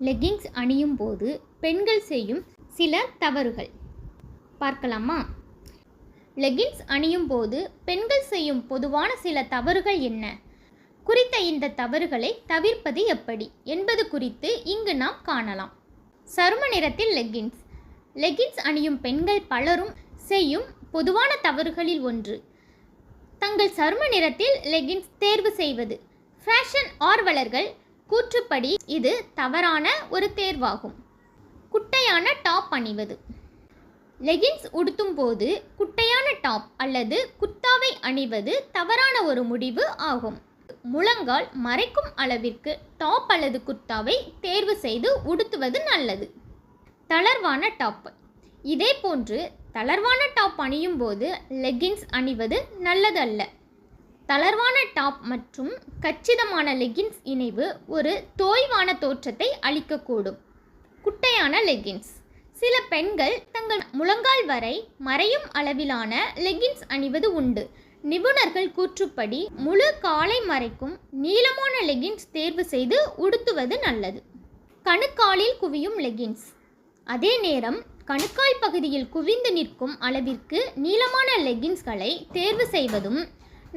Leggings அணியும் போது பெண்கள் செய்யும் சில தவறுகள். பார்க்கலாமா? லெகின்ஸ் அணியும் போது பெண்கள் செய்யும் பொதுவான சில தவறுகள் என்ன? குறித்த இந்த தவறுகளை தவிர்ப்பது எப்படி? என்பது குறித்து இங்கு நாம் காணலாம். சரும நிறத்தில் லெகின்ஸ் லெகின்ஸ் அணியும் பெண்கள் பலரும் செய்யும் பொதுவான தவறுகளில் ஒன்று. தங்கள் சரும நிறத்தில் லெகின்ஸ் தேர்வு செய்வது. ஃபேஷன் ஆர்வலர்கள் கூற்றுப்படி இது தவறான ஒரு தேர்வாகும். குட்டையான டாப் அணிவது. லெகின்ஸ் உடுத்தும் போது குட்டையான டாப் அல்லது குத்தாவை அணிவது தவறான ஒரு முடிவு ஆகும். முழங்கால் மறைக்கும் அளவிற்கு டாப் அல்லது குர்த்தாவை தேர்வு செய்து உடுத்துவது நல்லது. தளர்வான டாப். இதே போன்று தளர்வான டாப் அணியும் போது லெகின்ஸ் அணிவது நல்லதல்ல. தளர்வான டாப் மற்றும் கச்சிதமான லெகின்ஸ் இணைவு ஒரு தோய்வான தோற்றத்தை அளிக்கக்கூடும். குட்டையான லெகின்ஸ். சில பெண்கள் தங்கள் முழங்கால் வரை மறையும் அளவிலான லெகின்ஸ் அணிவது உண்டு. நிபுணர்கள் கூற்றுப்படி முழு காலை மறைக்கும் நீளமான லெகின்ஸ் தேர்வு செய்து உடுத்துவது நல்லது. கணுக்காலில் குவியும் லெகின்ஸ். அதே நேரம் கணுக்கால் பகுதியில் குவிந்து நிற்கும் அளவிற்கு நீளமான லெகின்ஸ்களை தேர்வு செய்வதும்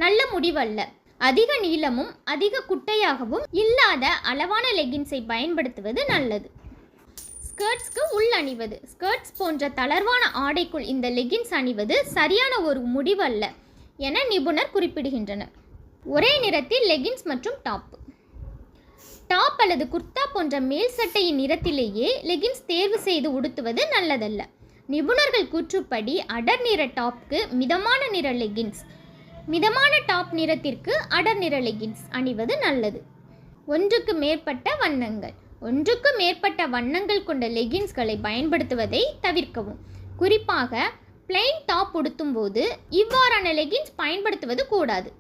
நல்ல முடிவல்ல. அதிக நீளமும் அதிக குட்டையாகவும் இல்லாத அளவான லெகின்ஸை பயன்படுத்துவது நல்லது. ஸ்கர்ட்ஸ்க்கு உள் அணிவது. ஸ்கர்ட்ஸ் போன்ற தளர்வான ஆடைக்குள் இந்த லெகின்ஸ் அணிவது சரியான ஒரு முடிவல்ல என நிபுணர் குறிப்பிடுகின்றனர். ஒரே நிறத்தில் லெகின்ஸ் மற்றும் டாப் டாப் அல்லது குர்தா போன்ற மேல் சட்டையின் நிறத்திலேயே லெகின்ஸ் தேர்வு செய்து உடுத்துவது நல்லதல்ல. நிபுணர்கள் கூற்றுப்படி அடர் நிற டாப்க்கு மிதமான நிற லெகின்ஸ் மிதமான டாப் நிறத்திற்கு அடர் நிற லெகின்ஸ் அணிவது நல்லது. ஒன்றுக்கு மேற்பட்ட வண்ணங்கள். ஒன்றுக்கு மேற்பட்ட வண்ணங்கள் கொண்ட லெகின்ஸ்களை பயன்படுத்துவதை தவிர்க்கவும். குறிப்பாக பிளெயின் டாப் உடுத்தும்போது இவ்வாறான லெகின்ஸ் பயன்படுத்துவது கூடாது.